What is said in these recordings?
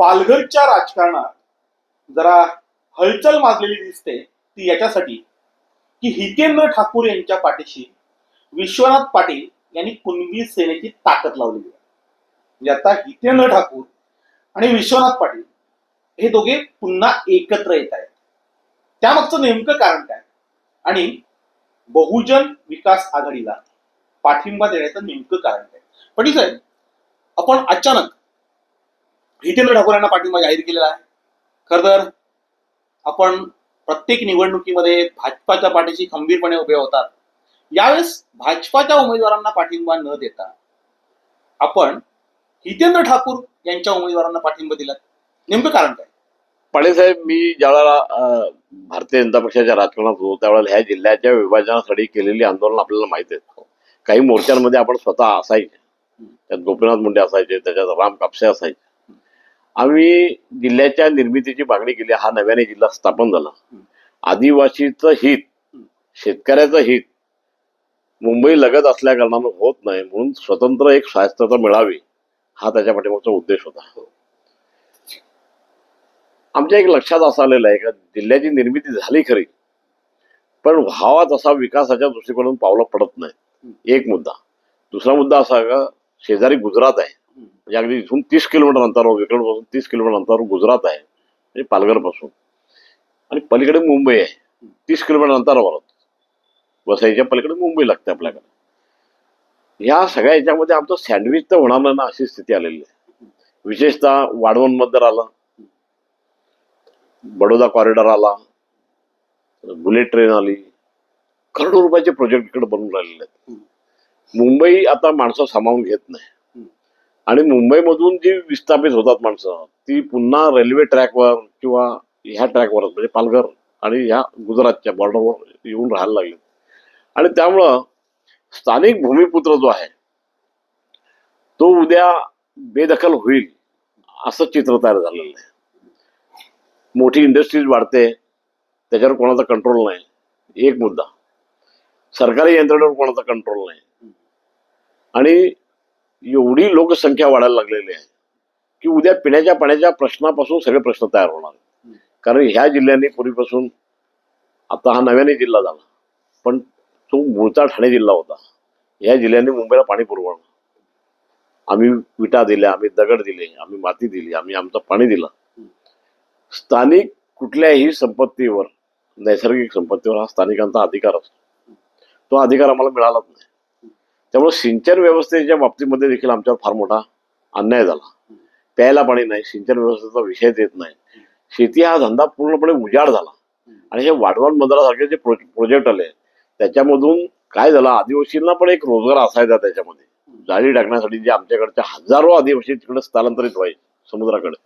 पालघरच्या राजकारणात जरा हलचल माजलेली दिसते ती याच्यासाठी की हितेंद्र ठाकूर यांच्या पाठीशी विश्वनाथ पाटील यांनी कुणबी सेनेची ताकद लावलेली आहे. म्हणजे आता हितेंद्र ठाकूर आणि विश्वनाथ पाटील हे दोघे पुन्हा एकत्र येत आहेत. त्यामागचं नेमकं कारण काय? आणि बहुजन विकास आघाडीला पाठिंबा देण्याचं नेमकं कारण काय? पाटील साहेब आपण अचानक हितेंद्र ठाकूर यांना पाठिंबा जाहीर केलेला आहे. खर तर आपण प्रत्येक निवडणुकीमध्ये भाजपाच्या पाठीशी खंबीरपणे उभे होतात. यावेळेस भाजपाच्या उमेदवारांना पाठिंबा न देता आपण हितेंद्र ठाकूर यांच्या उमेदवारांना पाठिंबा दिला नेमकं कारण काय? पाटील साहेब मी ज्यावेळेला भारतीय जनता पक्षाच्या राजकारणात होतो त्यावेळेला ह्या जिल्ह्याच्या विभाजनासाठी केलेली आंदोलन आपल्याला माहिती आहेत. काही मोर्चांमध्ये आपण स्वतः असायचे. त्यात गोपीनाथ मुंडे असायचे त्याच्यात राम कापसे असायचे. आम्ही जिल्ह्याच्या निर्मितीची मागणी केली हा नव्याने जिल्हा स्थापन झाला. आदिवासीचं हित शेतकऱ्याचं हित मुंबई लगत असल्या कारणानं होत नाही म्हणून स्वतंत्र एक स्वायत्तता मिळावी हा त्याच्या पाठीमागचा उद्देश होता. आमच्या एक लक्षात असं आलेलं आहे का जिल्ह्याची निर्मिती झाली खरी पण व्हावा तसा विकासाच्या दृष्टिकोनातून पावलं पडत नाही एक मुद्दा. दुसरा मुद्दा असा का शेजारी गुजरात आहे. म्हणजे अगदी इथून तीस किलोमीटर अंतरावर इकडपासून तीस किलोमीटर अंतरावर गुजरात आहे म्हणजे पालघरपासून. आणि पलीकडे मुंबई आहे तीस किलोमीटर अंतरावर वसईच्या पलीकडे मुंबई लागते आपल्याकडे. ह्या सगळ्या याच्यामध्ये आमचं सँडविच तर होणार नाही ना अशी स्थिती आलेली आहे. विशेषतः वाढवणमध्ये आला बडोदा कॉरिडॉर आला बुलेट ट्रेन आली करोडो रुपयाचे प्रोजेक्ट इकडे बनून राहिलेले आहेत. मुंबई आता माणसं सामावून घेत नाही. आणि मुंबईमधून जी विस्थापित होतात माणसं ती पुन्हा रेल्वे ट्रॅकवर किंवा ह्या ट्रॅकवर म्हणजे पालघर आणि ह्या गुजरातच्या बॉर्डरवर येऊन राहायला लागले. आणि त्यामुळं स्थानिक भूमिपुत्र जो आहे तो उद्या बेदखल होईल असं चित्र तयार झालेलं आहे. मोठी इंडस्ट्रीज वाढते त्याच्यावर कोणाचा कंट्रोल नाही एक मुद्दा. सरकारी यंत्रणेवर कोणाचा कंट्रोल नाही. आणि एवढी लोकसंख्या वाढायला लागलेली आहे की उद्या पिण्याच्या पाण्याच्या प्रश्नापासून सगळे प्रश्न तयार होणार आहेत. कारण ह्या जिल्ह्यांनी पूर्वीपासून आता हा नव्याने जिल्हा झाला. पण तो मूळचा ठाणे जिल्हा होता. ह्या जिल्ह्यांनी मुंबईला पाणी पुरवलं आम्ही विटा दिल्या आम्ही दगड दिले आम्ही माती दिली आम्ही आमचं पाणी दिलं. स्थानिक कुठल्याही संपत्तीवर नैसर्गिक संपत्तीवर हा स्थानिकांचा अधिकार असतो. तो अधिकार आम्हाला मिळालाच नाही. त्यामुळे सिंचन व्यवस्थेच्या बाबतीमध्ये देखील आमच्यावर फार मोठा अन्याय झाला. प्यायला पाणी नाही सिंचन व्यवस्थेचा विषय येत नाही. शेती हा धंदा पूर्णपणे उजाड झाला. आणि हे वाढवण मंदिरासारखे जे प्रोजेक्ट आले त्याच्यामधून काय झालं आदिवासींना पण एक रोजगार असायचा त्याच्यामध्ये. जाळी टाकण्यासाठी जे आमच्याकडच्या हजारो आदिवासी तिकडे स्थलांतरित व्हायचे समुद्राकडे.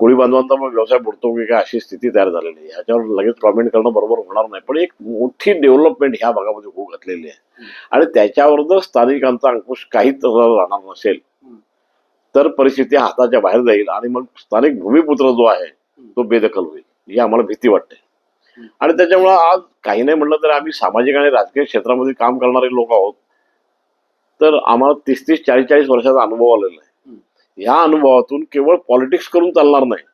कोळी बांधवांचा मग व्यवसाय बुडतो की काय अशी स्थिती तयार झालेली आहे. ह्याच्यावर लगेच कॉमेंट करणं बरोबर होणार नाही. पण एक मोठी डेव्हलपमेंट ह्या भागामध्ये होऊ घातलेली आहे. आणि त्याच्यावर जर स्थानिकांचा अंकुश काहीच राहणार नसेल तर परिस्थिती हाताच्या बाहेर जाईल आणि मग स्थानिक भूमिपुत्र जो आहे तो बेदखल होईल. ही आम्हाला भीती वाटते. आणि त्याच्यामुळे आज काही नाही म्हटलं तर आम्ही सामाजिक आणि राजकीय क्षेत्रामध्ये काम करणारे लोक आहोत तर आम्हाला तीस तीस चाळीस चाळीस वर्षाचा अनुभव आलेला आहे. या अनुभवातून केवळ पॉलिटिक्स करून चालणार नाही.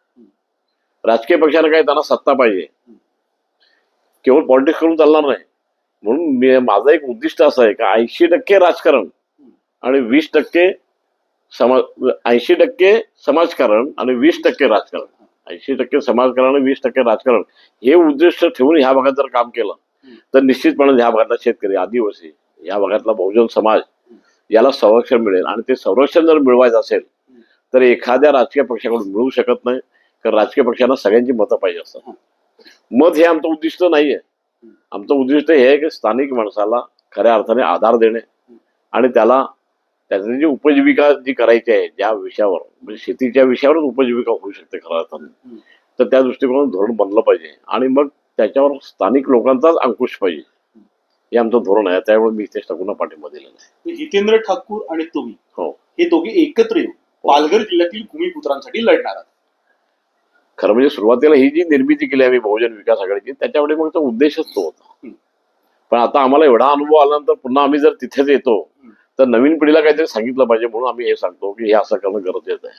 राजकीय पक्षाने काय त्यांना सत्ता पाहिजे. केवळ पॉलिटिक्स करून चालणार नाही. म्हणून माझं एक उद्दिष्ट असं आहे का ऐंशी टक्के राजकारण आणि वीस टक्के समाज ऐंशी टक्के समाजकारण आणि वीस टक्के राजकारण. ऐंशी टक्के समाजकारण आणि वीस टक्के राजकारण हे उद्दिष्ट ठेवून ह्या भागात जर काम केलं तर निश्चितपणे ह्या भागातला शेतकरी आदिवासी या भागातला बहुजन समाज याला संरक्षण मिळेल. आणि ते संरक्षण जर मिळवायचं असेल तर एखाद्या राजकीय पक्षाकडून मिळू शकत नाही. कारण राजकीय पक्षांना सगळ्यांची मतं पाहिजे असतात. मत हे आमचं उद्दिष्ट नाहीये. आमचं उद्दिष्ट हे आहे की स्थानिक माणसाला खऱ्या अर्थाने आधार देणे आणि त्याला त्याची जी उपजीविका जी करायची आहे ज्या विषयावर म्हणजे शेतीच्या विषयावरच उपजीविका होऊ शकते खऱ्या अर्थाने. तर त्या दृष्टिकोनातून धोरण बनलं पाहिजे. आणि मग त्याच्यावर स्थानिक लोकांचाच अंकुश पाहिजे. हे आमचं धोरण आहे. त्यामुळे मी इथे टाकून पाठिंबा दिलेला आहे. हितेंद्र ठाकूर आणि तुम्ही हो. हे दोघे एकत्र येऊन पालघर जिल्ह्यातील भूमिपुत्रांसाठी लढणार आहात. खरं म्हणजे सुरुवातीला ही जी निर्मिती केली आम्ही बहुजन विकास आघाडीची त्याच्यामध्ये मग तो उद्देशच तो होता. पण आता आम्हाला एवढा अनुभव आल्यानंतर पुन्हा आम्ही जर तिथेच येतो तर नवीन पिढीला काहीतरी सांगितलं पाहिजे म्हणून आम्ही हे सांगतो की हे असं करणं गरजेचं आहे.